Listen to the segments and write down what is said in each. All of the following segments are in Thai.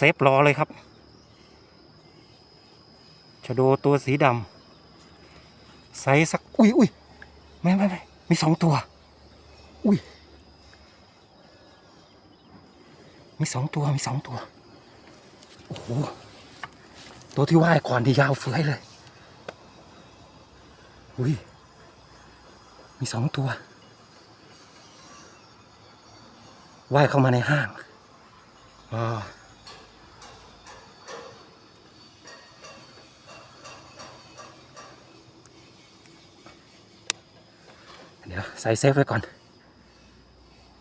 เซฟรอเลยครับชะโดตัวสีดำไซส์สัก อุ้ยอุ้ยไม่ไม่ไม่มีสองตัว อุ้ยมีสองตัวมีสองตัว โอ้โห ตัวที่ว่ายก่อนที่ยาวเฟื้อยเลย อุ้ย มีสองตัวว่ายเข้ามาในห้างอ่า ดี๋ยวใส่เซฟไว้ก่อน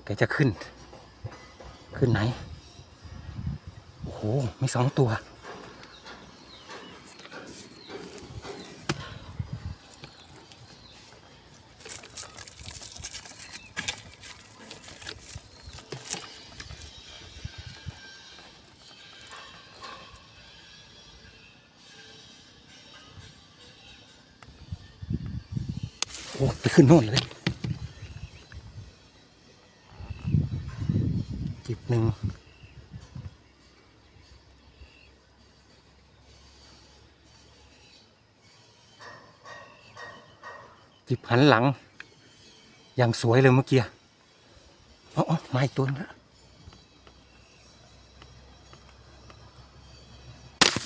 แกจะขึ้น ขึ้นไหน โอ้โห มีสองตัว โอ้ไปขึ้นโน่นเลยจิบหนึ่งจิบ หันหลัง อย่างสวยเลยเมื่อกี้อ๋ออ๋อมาอีกตัวนึงล้ว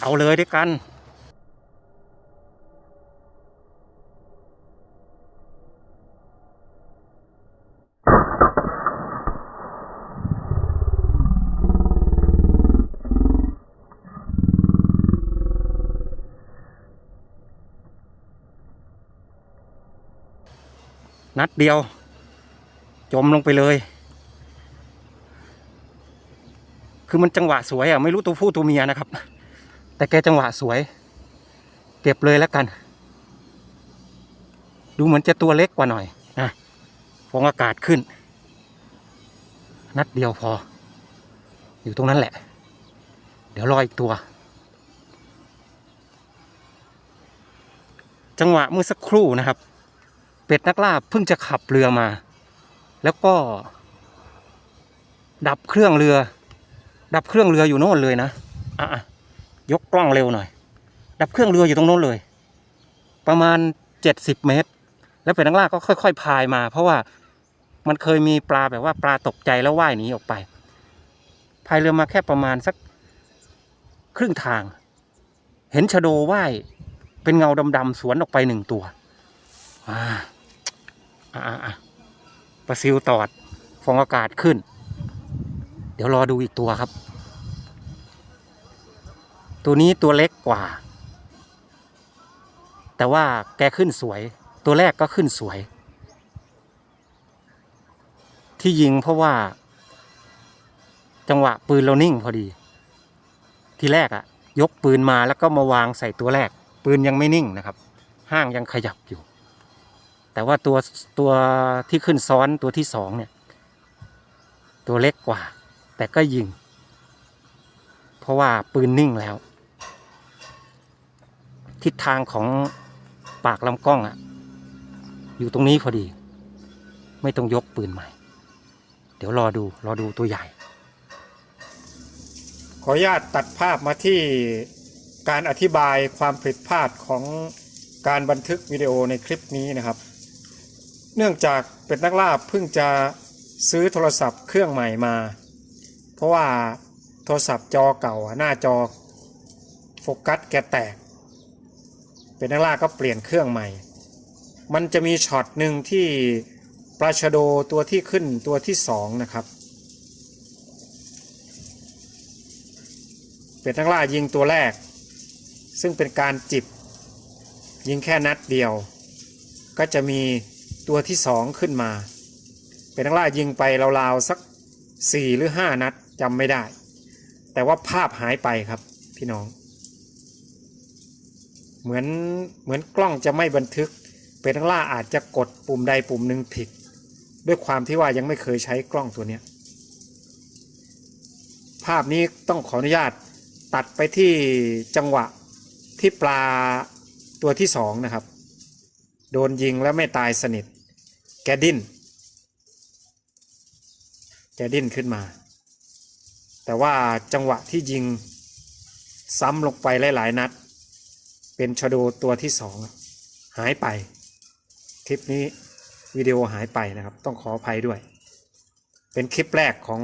เอาเลยด้วยกัน นัดเดียว จมลงไปเลย คือมันจังหวะสวยอะไม่รู้ตัวผู้ตัวเมียนะครับ แต่แกจังหวะสวย เก็บเลยแล้วกัน ดูเหมือนจะตัวเล็กกว่าหน่อยนะฟองอากาศขึ้น นัดเดียวพอ อยู่ตรงนั้นแหละ เดี๋ยวรออีกตัว จังหวะเมื่อสักครู่นะครับ เป็ดนักล่าเพิ่งจะขับเรือมา แล้วก็ ดับเครื่องเรือ ดับเครื่องเรืออยู่โน่นเลยนะอะยกกล้องเร็วหน่อย ดับเครื่องเรืออยู่ตรงโน้นเลย ประมาณเจ็ดสิบเมตร แล้วเป็ดนักล่าก็ค่อย ๆ พายมา เพราะว่ามันเคยมีปลาแบบว่าปลาตกใจแล้วว่ายหนีออกไปพายเรือมาแค่ประมาณสักครึ่งทาง เห็นชะโดว่ายเป็นเงาดำๆสวนออกไปหนึ่งตัว อ่า ปลาซิวตอด ฟองอากาศขึ้น เดี๋ยวรอดูอีกตัวครับ ตัวนี้ตัวเล็กกว่า แต่ว่าแกขึ้นสวย ตัวแรกก็ขึ้นสวย ที่ยิงเพราะว่า จังหวะปืนเรานิ่งพอดี ทีแรกอะยกปืนมาแล้วก็มาวางใส่ตัวแรก ปืนยังไม่นิ่งนะครับ ห้างยังขยับอยู่ แต่ว่าตัวตัวที่ขึ้นซ้อนตัวที่สองเนี่ย ตัวเล็กกว่า แต่ก็ยิง เพราะว่าปืนนิ่งแล้ว ทิศทางของปากลำกล้องอะอยู่ตรงนี้พอดี ไม่ต้องยกปืนใหม่ เดี๋ยวรอดูรอดูตัวใหญ่ ขออนุญาตตัดภาพมาที่การอธิบายความผิดพลาดของการบันทึกวิดีโอในคลิปนี้นะครับ เนื่องจากเป็ดนักล่าเพิ่งจะซื้อโทรศัพท์เครื่องใหม่มา เพราะว่าโทรศัพท์จอเก่าหน้าจอโฟกัสแกแตก เป็ดนักล่าก็เปลี่ยนเครื่องใหม่ มันจะมีช็อตหนึ่งที่ปลาชะโดตัวที่ขึ้นตัวที่สองนะครับ เป็ดนักล่ายิงตัวแรก ซึ่งเป็นการจิบ ยิงแค่นัดเดียว ก็จะมี ตัวที่สองขึ้นมา เป็นนักล่ายิงไปราวๆสักสี่หรือห้านัดจำไม่ได้ แต่ว่าภาพหายไปครับ พี่น้อง เหมือนเหมือนกล้องจะไม่บันทึก เป็นนักล่าอาจจะกดปุ่มใดปุ่มหนึ่งผิด ด้วยความที่ว่ายังไม่เคยใช้กล้องตัวนี้ภาพนี้ต้องขออนุญาตตัดไปที่จังหวะที่ปลาตัวที่สองนะครับ โดนยิงแล้วไม่ตายสนิท แกดิ้นแกดิ้นขึ้นมา แต่ว่าจังหวะที่ยิงซ้ำลงไปหลาย ๆ นัด เป็นชโดตัวที่สองหายไป คลิปนี้วิดีโอหายไปนะครับ ต้องขออภัยด้วย เป็นคลิปแรกของ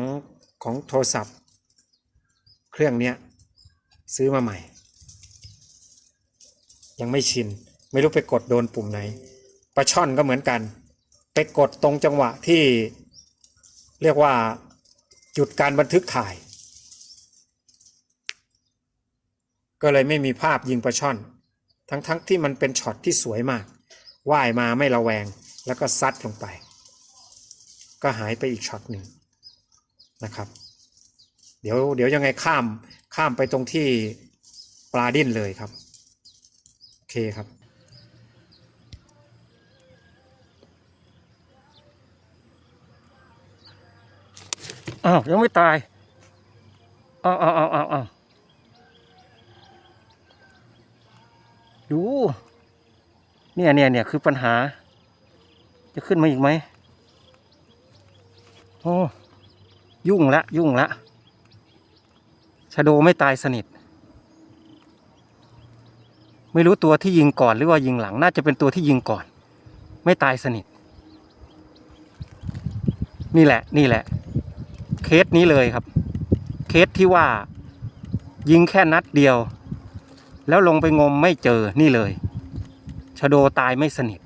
ของโทรศัพท์ เครื่องนี้ซื้อมาใหม่ ยังไม่ชิน ไม่รู้ไปกดโดนปุ่มไหนปลาช่อนก็เหมือนกัน ไปกดตรงจังหวะที่เรียกว่าจุดการบันทึกถ่าย ก็เลยไม่มีภาพยิงปลาช่อน ทั้งๆทที่มันเป็นช็อตที่สวยมากว่ายมาไม่ระแวงแล้วก็ซัดลงไป ก็หายไปอีกช็อตหนึ่งนะครับ เดี๋ยวเดี๋ยวยังไงข้ามข้ามไปตรงที่ปลาดิ้นเลยครับ โอเคครับ อ้าวยังไม่ตายอ้าวอ้าวอ้าวอ้าวอ้าวดูเนี่ยเนี่ยเนี่ยคือปัญหา จะขึ้นมาอีกไหมโอ้ยุ่งละ ยุ่งละชาโดไม่ตายสนิท ไม่รู้ตัวที่ยิงก่อนหรือว่ายิงหลัง น่าจะเป็นตัวที่ยิงก่อน ไม่ตายสนิท นี่แหละ นี่แหละ เคสนี้เลยครับ เคสที่ว่ายิงแค่นัดเดียว แล้วลงไปงมไม่เจอนี่เลยชโดตายไม่สนิท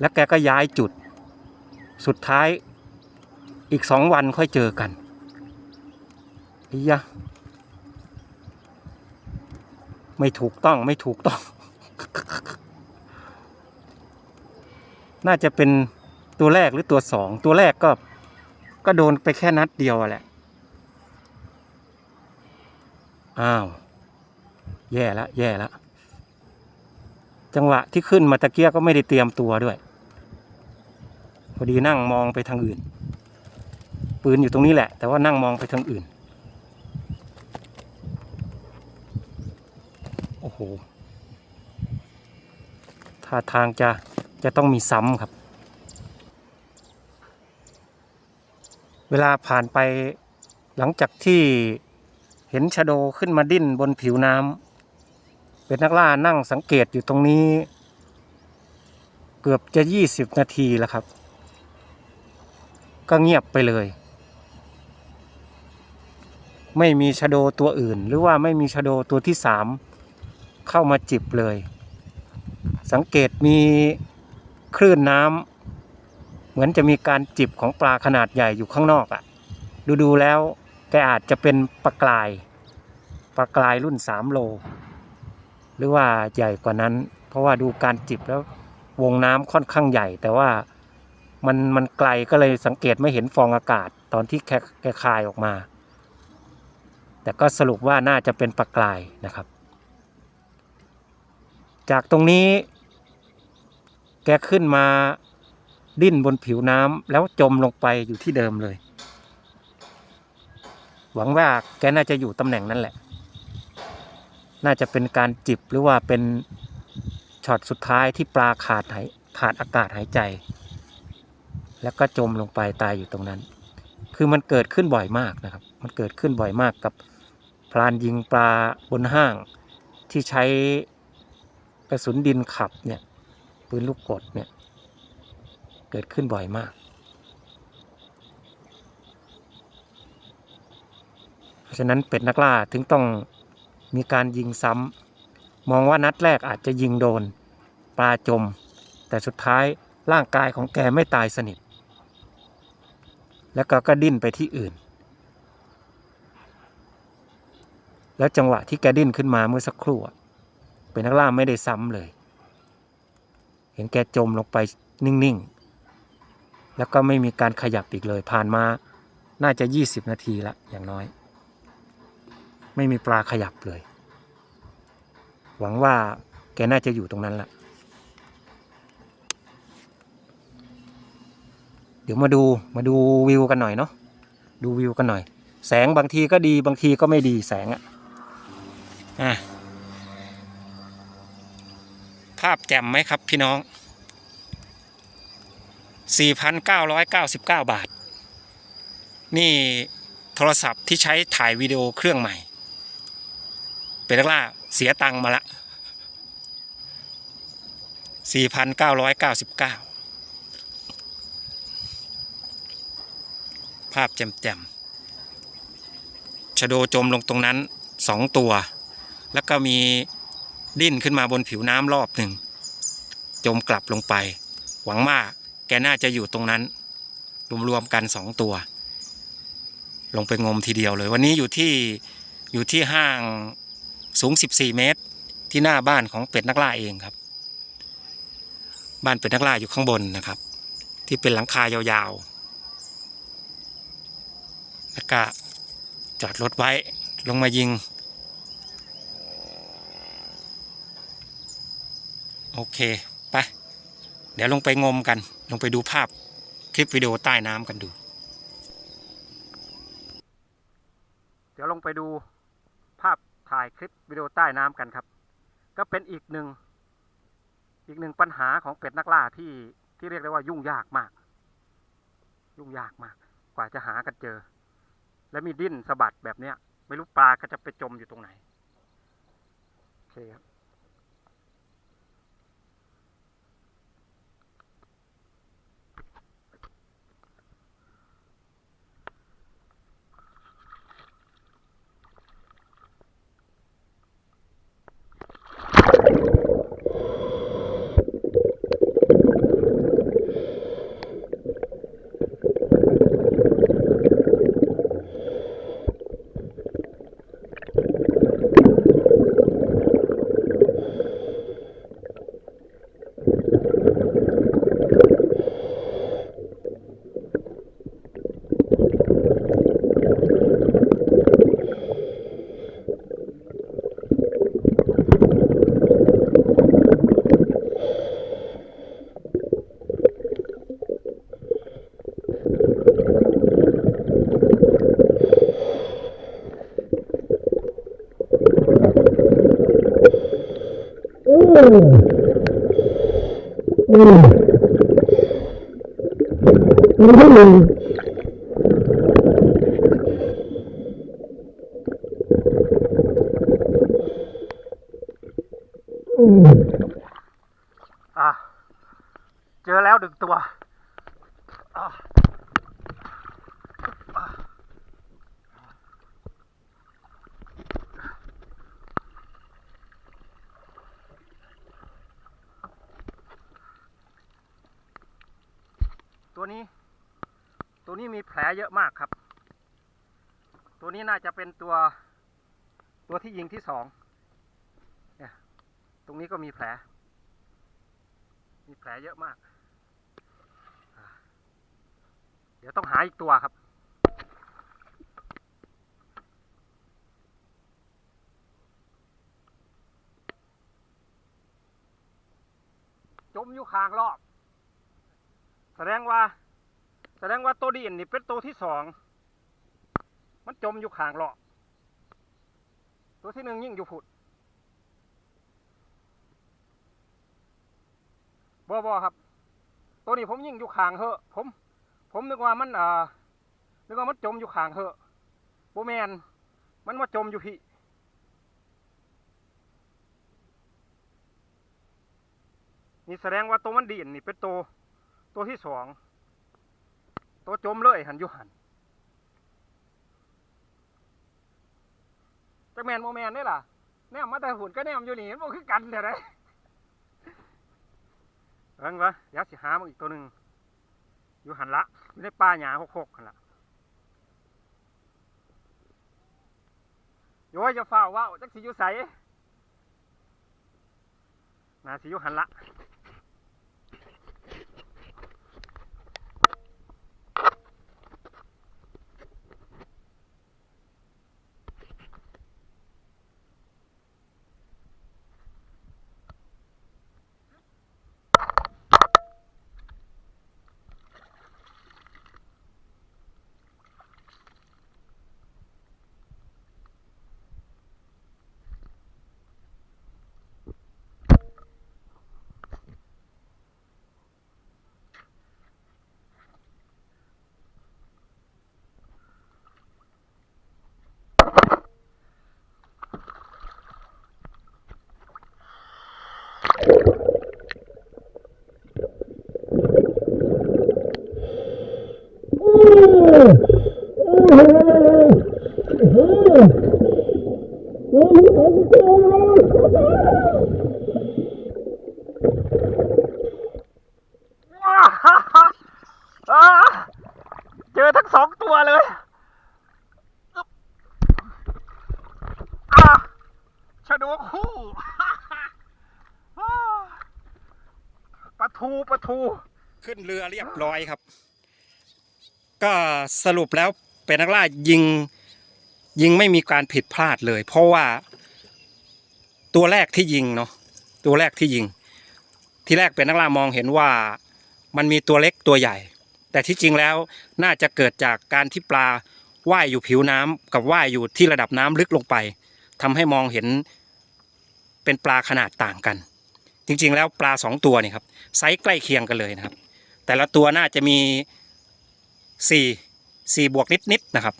แล้วแกก็ย้ายจุด สุดท้ายอีกสองวันค่อยเจอกันอียะไม่ถูกต้องไม่ถูกต้อง น่าจะเป็นตัวแรกหรือตัวสอง ตัวแรกก็ ก็โดนไปแค่นัดเดียวแหละ อ้าว แย่ละ แย่ละ จังหวะที่ขึ้นมาตะเกียก็ไม่ได้เตรียมตัวด้วย พอดีนั่งมองไปทางอื่น ปืนอยู่ตรงนี้แหละ แต่ว่านั่งมองไปทางอื่น โอ้โหท่าทางจะจะต้องมีซ้ำครับ เวลาผ่านไปหลังจากที่เห็นชะโดขึ้นมาดิ้นบนผิวน้ำเป็นนักล่านั่งสังเกตอยู่ตรงนี้ เกือบจะยี่สิบนาทีแล้วครับ ก็เงียบไปเลย ไม่มีชะโดตัวอื่น หรือว่าไม่มีชะโดตัวที่สามเข้ามาจิบเลย สังเกตมีคลื่นน้ำ มือนจะมีการจิบของปลาขนาดใหญ่อยู่ข้างนอกอะ่ะ ดูดูแล้วแกอาจจะเป็นปลากราย ปลากรายรุ่นสามโล หรือว่าใหญ่กว่านั้น เพราะว่าดูการจิบแล้ววงน้ำค่อนข้างใหญ่ แต่ว่ามันมันไกลก็เลยสังเกตไม่เห็นฟองอากาศตอนที่แกแกคายออกมา แต่ก็สรุปว่าน่าจะเป็นปลากรายนะครับ จากตรงนี้ แกขึ้นมา ดิ้นบนผิวน้ำแล้วจมลงไปอยู่ที่เดิมเลย หวังว่าแกน่าจะอยู่ตำแหน่งนั้นแหละ น่าจะเป็นการจิบหรือว่าเป็นช็อตสุดท้ายที่ปลาขาดหายขาดอากาศหายใจ แล้วก็จมลงไปตายอยู่ตรงนั้น คือมันเกิดขึ้นบ่อยมากนะครับ มันเกิดขึ้นบ่อยมากกับพรานยิงปลาบนห้างที่ใช้กระสุนดินขับเนี่ยปืนลูกกดเนี่ย เกิดขึ้นบ่อยมาก เพราะฉะนั้นเป็ดนักล่าถึงต้องมีการยิงซ้ำมองว่านัดแรกอาจจะยิงโดนปลาจม แต่สุดท้ายร่างกายของแกไม่ตายสนิท แล้วก็ก็ดิ้นไปที่อื่น แล้วจังหวะที่แกดิ้นขึ้นมาเมื่อสักครู่เป็นนักล่าไม่ได้ซ้ำเลย เห็นแกจมลงไปนิ่ง ๆ แล้วก็ไม่มีการขยับอีกเลย ผ่านมาน่าจะ 20 นาทีละอย่างน้อย ไม่มีปลาขยับเลย หวังว่าแกน่าจะอยู่ตรงนั้นละเดี๋ยวมาดูมาดูวิวกันหน่อยเนาะดูวิวกันหน่อย แสงบางทีก็ดีบางทีก็ไม่ดีแสงอะอะภาพแจ่มไหมครับพี่น้อง 4,999 บาท นี่โทรศัพท์ที่ใช้ถ่ายวิดีโอเครื่องใหม่ เป็นล่าเสียตังมาละ 4,999 ภาพแจ่มๆชะโดจมลงตรงนั้นสองตัว แล้วก็มีดิ้นขึ้นมาบนผิวน้ำรอบหนึ่ง จมกลับลงไป หวังว่า แกน่าจะอยู่ตรงนั้นรวมๆกันสองตัว ลงไปงมทีเดียวเลย วันนี้อยู่ที่อยู่ที่ห้างสูง 14 เมตร ที่หน้าบ้านของเป็ดนักล่าเองครับ บ้านเป็ดนักล่าอยู่ข้างบนนะครับ ที่เป็นหลังคายาวๆแล้วก็จอดรถไว้ลงมายิง โอเค เดี๋ยวลงไปงมกัน ลงไปดูภาพคลิปวิดีโอใต้น้ำกันดู เดี๋ยวลงไปดูภาพถ่ายคลิปวิดีโอใต้น้ำกันครับ ก็เป็นอีกหนึ่งอีกหนึ่งปัญหาของเป็ดนักล่าที่ที่เรียกได้ว่ายุ่งยากมาก ยุ่งยากมาก กว่าจะหากันเจอ และมีดิ้นสะบัดแบบเนี้ย ไม่รู้ปลาก็จะไปจมอยู่ตรงไหน โอเคครับ อะ เจอแล้วหนึ่งตัวอะอะตัวนี้ ตัวนี้มีแผลเยอะมากครับ ตัวนี้น่าจะเป็นตัว ตัว ที่ยิงที่สองเนี่ยตรงนี้ก็มีแผล มีแผลเยอะมาก เดี๋ยวต้องหาอีกตัวครับ จมอยู่ข้างรอบ แสดงว่า แสดงว่าตัวดีนนี่เป็นตัวที่สอง มันจมอยู่ข้างรอบ ตัวที่หนึ่งยิ่งอยู่ผุดบ่บ่ครับ ตัวนี้ผมยิ่งอยู่ขางเหอะ ผม ผมนึกว่ามันเอ่อนึกว่ามันจมอยู่ขางเหอะโบแมนมันมาจมอยู่พี่นี่แสดงว่าตัวมันดีนนี่เป็นตัวตัวที่สองตัวจมเลยหันอยู่หัน แมนโมแมนนี่ล่ะแนมมาแต่หุ่นก็แนมอยู่นี่มันคือกันเดี๋ยวไดเอิงวะเดี๋ยวสิหามาอีกตัวหนึ่งอยู่หันละอยู่ในป่าหญ้าหกๆหันละโย้ยจะเฝ้าว่าจักสิอยู่ใสนาสิอยู่หันละ ทูปะทู ขึ้นเรือเรียบร้อยครับ ก็สรุปแล้วเป็นนักล่ายิงยิงไม่มีการผิดพลาดเลย เพราะว่า ตัวแรกที่ยิงเนาะตัวแรกที่ยิง ที่แรกเป็นนักล่ามองเห็นว่ามันมีตัวเล็กตัวใหญ่ แต่ที่จริงแล้วน่าจะเกิดจากการที่ปลาว่ายอยู่ผิวน้ำกับว่ายอยู่ที่ระดับน้ำลึกลงไปทำให้มองเห็นเป็นปลาขนาดต่างกัน จริงๆ แล้วปลาสองตัวนี่ครับไซส์ใกล้เคียงกันเลยนะครับ แต่ละตัวน่าจะมีสี่สี่บวกนิดๆนะครับ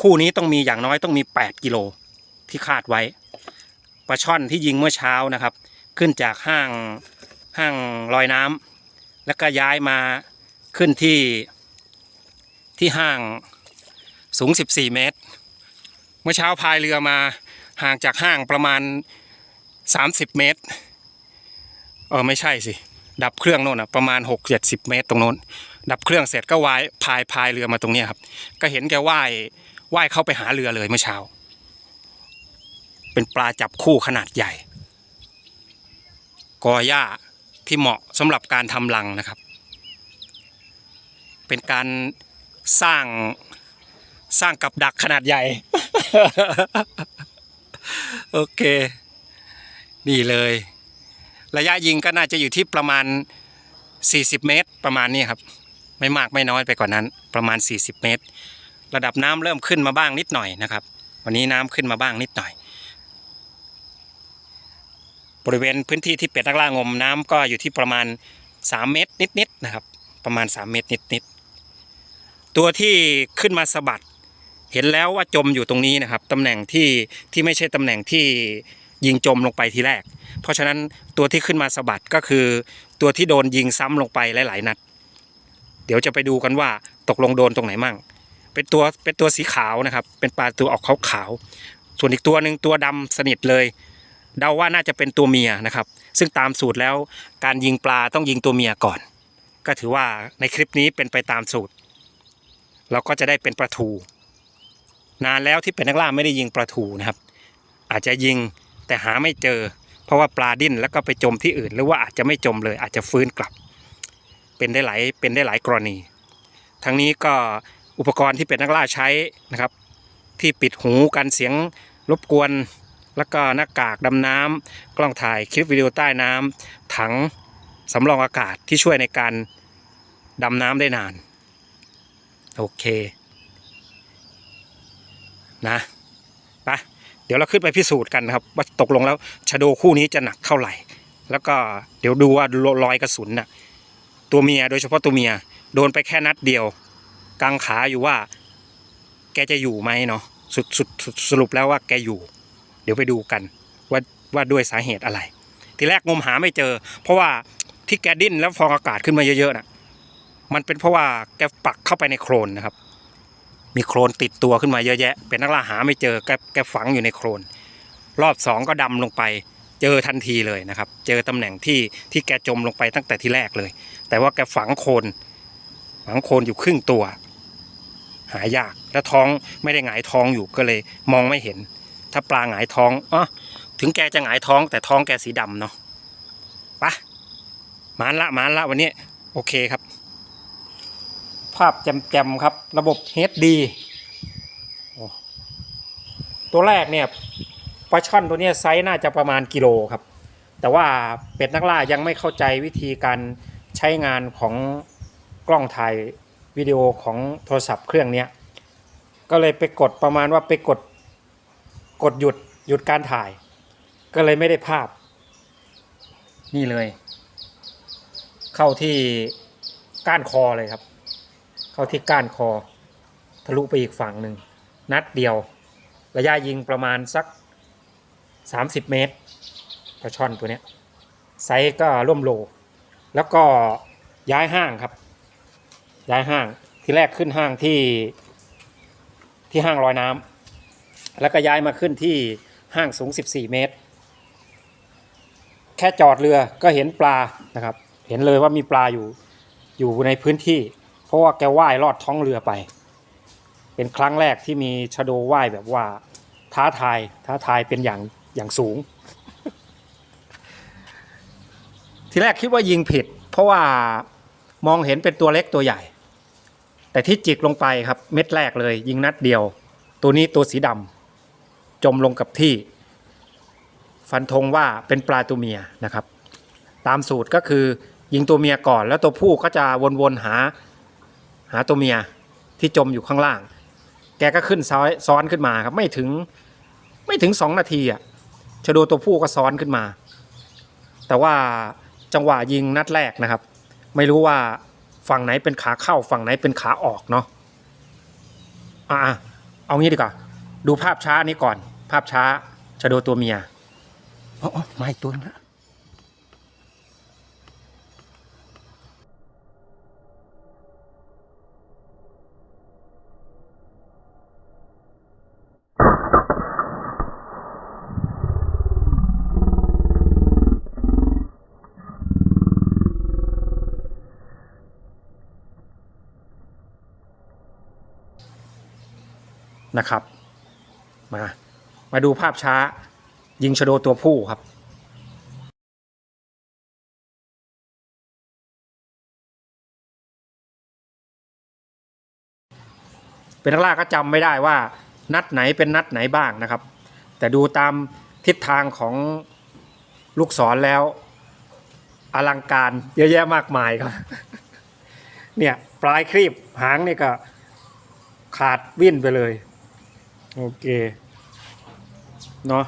คู่นี้ต้องมีอย่างน้อยต้องมี8กิโลที่คาดไว้ปลาช่อนที่ยิงเมื่อเช้านะครับ ขึ้นจากห้างห้างลอยน้ำแล้วก็ย้ายมาขึ้นที่ที่ห้างสูง 14 เมตร เมื่อเช้าพายเรือมาห่างจากห้างประมาณ 30 เมตร เออไม่ใช่สิ ดับเครื่องโน่นอะประมาณ6 70 เมตรตรงโน้น ดับเครื่องเสร็จก็ว่ายพายพายเรือมาตรงนี้ครับ ก็เห็นแกว่ายว่ายเข้าไปหาเรือเลยเมื่อเช้า เป็นปลาจับคู่ขนาดใหญ่ กอหญ้าที่เหมาะสำหรับการทำรังนะครับ เป็นการสร้างสร้างกับดักขนาดใหญ่ โอเค นี่เลย ระยะยิงก็น่าจะอยู่ที่ประมาณ 40 เมตร ประมาณนี้ครับ ไม่มากไม่น้อยไปกว่านั้น ประมาณ 40 เมตร ระดับน้ำเริ่มขึ้นมาบ้างนิดหน่อยนะครับ วันนี้น้ำขึ้นมาบ้างนิดหน่อย บริเวณพื้นที่ที่เป็ดนักล่างมน้ำก็อยู่ที่ประมาณ 3 เมตรนิดๆนะครับ ประมาณ 3 เมตรนิดๆตัวที่ขึ้นมาสะบัดเห็นแล้วว่าจมอยู่ตรงนี้นะครับตำแหน่งที่ที่ไม่ใช่ตำแหน่งที่ยิงจมลงไปทีแรก เพราะฉะนั้นตัวที่ขึ้นมาสะบัดก็คือ ตัวที่โดนยิงซ้ำลงไปหลาย ๆ นัด เดี๋ยวจะไปดูกันว่าตกลงโดนตรงไหนมั่ง เป็นตัวเป็นตัวสีขาวนะครับ เป็นปลาตัวออกขาวๆส่วนอีกตัวหนึ่งตัวดำสนิทเลย เดาว่าน่าจะเป็นตัวเมียนะครับ ซึ่งตามสูตรแล้วการยิงปลาต้องยิงตัวเมียก่อน ก็ถือว่าในคลิปนี้เป็นไปตามสูตร เราก็จะได้เป็นปลาทูนานแล้วที่เป็นนักล่าไม่ได้ยิงปลาทูนะครับ อาจจะยิงแต่หาไม่เจอ เพราะว่าปลาดิ้นแล้วก็ไปจมที่อื่น หรือว่าอาจจะไม่จมเลย อาจจะฟื้นกลับ เป็นได้หลายเป็นได้หลายกรณี ทั้งนี้ก็อุปกรณ์ที่เป็นนักล่าใช้นะครับ ที่ปิดหูกันเสียงรบกวน แล้วก็หน้ากากดำน้ำกล้องถ่ายคลิปวิดีโอใต้น้ำถังสำรองอากาศที่ช่วยในการดำน้ำได้นาน โอเค นะ เดี๋ยวเราขึ้นไปพิสูจน์กันนะครับ ว่าตกลงแล้วชะโดคู่นี้จะหนักเท่าไหร่ แล้วก็เดี๋ยวดูว่ารอยกระสุนน่ะตัวเมียโดยเฉพาะตัวเมีย โดนไปแค่นัดเดียวกังขาอยู่ว่า แกจะอยู่ไหมเนาะสุดสุดสุดสรุปแล้วว่าแกอยู่ เดี๋ยวไปดูกันว่าว่าด้วยสาเหตุอะไร ทีแรกงมหาไม่เจอ เพราะว่าที่แกดิ้นแล้วฟองอากาศขึ้นมาเยอะๆน่ะมันเป็นเพราะว่าแกปักเข้าไปในโครนนะครับ มีโครนติดตัวขึ้นมาเยอะแยะ เป็นนักล่าหาไม่เจอแกแกฝังอยู่ในโครนรอบสองก็ดำลงไปเจอทันทีเลยนะครับ เจอตำแหน่งที่ที่แกจมลงไปตั้งแต่ที่แรกเลย แต่ว่าแกฝังโครนฝังโครนอยู่ครึ่งตัว หายากแล้วท้องไม่ได้หงายท้องอยู่ก็เลยมองไม่เห็น ถ้าปลาหงายท้องอ๋อถึงแกจะหงายท้องแต่ท้องแกสีดำเนาะไปะมานละมานละวันนี้ โอเคครับ ภาพแจ่มๆครับ ระบบ HD ตัวแรกเนี่ยปลาช่อนตัวนี้ไซส์น่าจะประมาณกิโลครับ แต่ว่าเป็ดนักล่ายังไม่เข้าใจวิธีการใช้งานของกล้องถ่ายวิดีโอของโทรศัพท์เครื่องนี้ก็เลยไปกดประมาณว่าไปกดกดหยุดหยุดการถ่าย ก็เลยไม่ได้ภาพ นี่เลย เข้าที่ก้านคอเลยครับ เข้าที่ก้านคอ ทะลุไปอีกฝั่งหนึ่ง นัดเดียว ระยะยิงประมาณสัก 30 เมตรปลาช่อนตัวเนี้ยไซส์ก็ร่วมโล แล้วก็ย้ายห้างครับ ย้ายห้างที่แรกขึ้นห้างที่ที่ห้างลอยน้ำแล้วก็ย้ายมาขึ้นที่ห้างสูง 14 เมตร แค่จอดเรือก็เห็นปลานะครับ เห็นเลยว่ามีปลาอยู่อยู่ในพื้นที่ ราะว่าแกว่ายลอดท้องเรือไป เป็นครั้งแรกที่มีชโดว่ายแบบว่าท้าทายท้าทายเป็นอย่างอย่างสูง ทีแรกคิดว่ายิงผิด เพราะว่ามองเห็นเป็นตัวเล็กตัวใหญ่ แต่ที่จิกลงไปครับ เม็ดแรกเลย ยิงนัดเดียว ตัวนี้ตัวสีดำจมลงกับที่ ฟันธงว่าเป็นปลาตัวเมียนะครับ ตามสูตรก็คือยิงตัวเมียก่อน แล้วตัวผู้ก็จะวนๆหา หาตัวเมียที่จมอยู่ข้างล่าง แกก็ขึ้นซ้อนซ้อนขึ้นมาครับไม่ถึงไม่ถึงสองนาทีอะชะโดตัวผู้ก็ซ้อนขึ้นมา แต่ว่าจังหวะยิงนัดแรกนะครับ ไม่รู้ว่าฝั่งไหนเป็นขาเข้าฝั่งไหนเป็นขาออกเนาะอะเอางี้ดีกว่าดูภาพช้านี้ก่อน ภาพช้าชะโดตัวเมียอ๋อๆมาอีกตัวนะ นะครับมามาดูภาพช้ายิงชโดตัวผู้ครับเป็นนักล่าก็จำไม่ได้ว่านัดไหนเป็นนัดไหนบ้างนะครับ แต่ดูตามทิศทางของลูกศรแล้ว อลังการเยอะแยะมากมายครับ เนี่ยปลายครีบหางนี่ก็ขาดวิ่นไปเลย โอเค เนาะ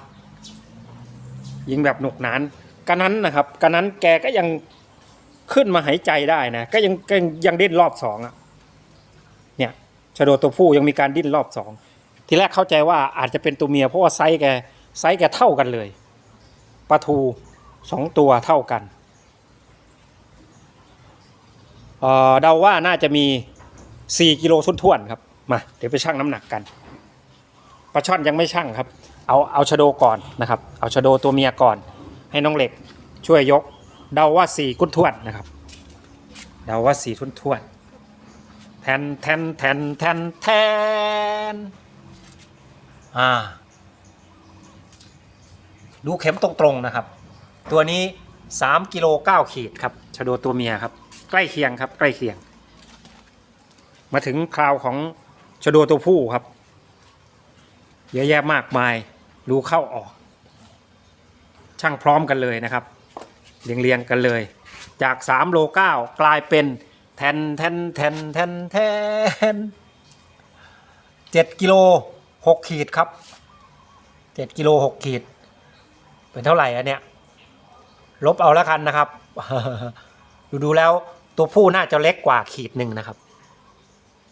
ยิงแบบหนุกหนานกันนั้นนะครับกันนั้นแกก็ยังขึ้นมาหายใจได้นะ ก็ยังยังดิ้นรอบสองอะเนี่ยชะโดตัวผู้ยังมีการดิ้นรอบสองทีแรกเข้าใจว่าอาจจะเป็นตัวเมียเพราะว่าไซส์แกไซส์แกเท่ากันเลยปลาทูสองตัวเท่ากันเอ่อเดาว่าน่าจะมีสี่กิโลทุ่นๆครับ มา เดี๋ยวไปชั่งน้ำหนักกัน ปลาช่อนยังไม่ช่างครับ เอาเอาชะโดก่อนนะครับ เอาชะโดตัวเมียก่อน ให้น้องเหล็กช่วยยก เดาว่าสี่กุ้นทวนนะครับ เดาว่าสี่ทุ่นทวนแทนแทนแทนแทนแทนอ่า ดูเข็มตรงๆนะครับ ตัวนี้3กิโล9ขีดครับชะโดตัวเมียครับ ใกล้เคียงครับ ใกล้เคียง มาถึงคราวของชะโดตัวผู้ครับ เยอะแยะมากมายรู้เข้าออก ช่างพร้อมกันเลยนะครับ เรียงเรียงกันเลย จาก3โล9กลายเป็นแทนแทนแทนแทนแทน7กิโล6ขีดครับ7กิโล6ขีด เป็นเท่าไหร่อะเนี่ยลบเอาแล้วกันนะครับ ดูดูแล้วตัวผู้น่าจะเล็กกว่าขีดหนึ่งนะครับ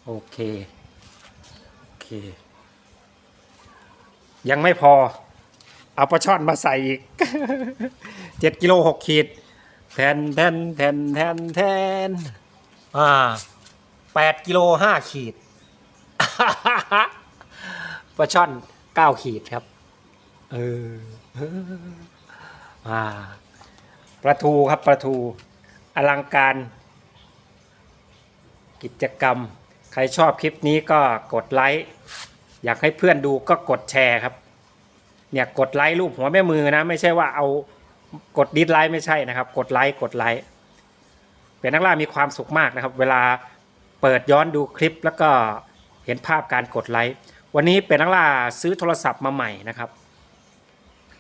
โอเค โอเค ยังไม่พอ เอาปลาช่อนมาใส่อีกเจ็ดกิโลหกขีดแทนแทนแทนแทนแทนอ่าแปดกิโลห้าขีดปลาช่อนเก้าขีดครับ เอออ่าปลาทูครับปลาทูอลังการ กิจกรรม ใครชอบคลิปนี้ก็กดไลค์ อยากให้เพื่อนดูก็กดแชร์ครับ เนี่ยกดไลค์รูปหัวแม่มือนะ ไม่ใช่ว่าเอากดดิสไลค์ไม่ใช่นะครับ กดไลค์กดไลค์เป็นนักล่ามีความสุขมากนะครับ เวลาเปิดย้อนดูคลิปแล้วก็เห็นภาพการกดไลค์วันนี้เป็นนักล่าซื้อโทรศัพท์มาใหม่นะครับ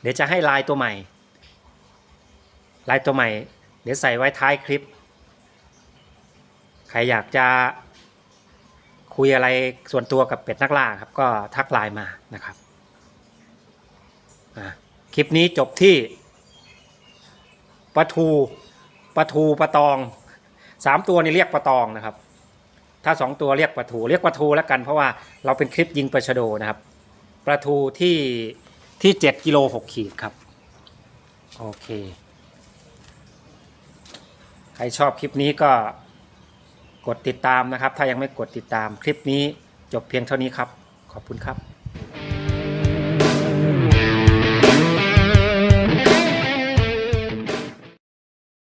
เดี๋ยวจะให้ไลน์ตัวใหม่ไลน์ตัวใหม่ เดี๋ยวใส่ไว้ท้ายคลิป ใครอยากจะ คุยอะไรส่วนตัวกับเป็ดนักล่าครับ ก็ทักไลน์มานะครับคลิปนี้จบที่ปลาทูปลาทูปลาตองสามตัวนี่เรียกปลาตองนะครับ ถ้าสองตัวเรียกปลาทูเรียกปลาทูแล้วกันเพราะว่าเราเป็นคลิปยิงปลาชะโดนะครับปลาทูที่ที่เจ็ดกิโลหกขีดครับ โอเค ใครชอบคลิปนี้ก็ กดติดตามนะครับ ถ้ายังไม่กดติดตามคลิปนี้จบเพียงเท่านี้ครับ ขอบคุณครับ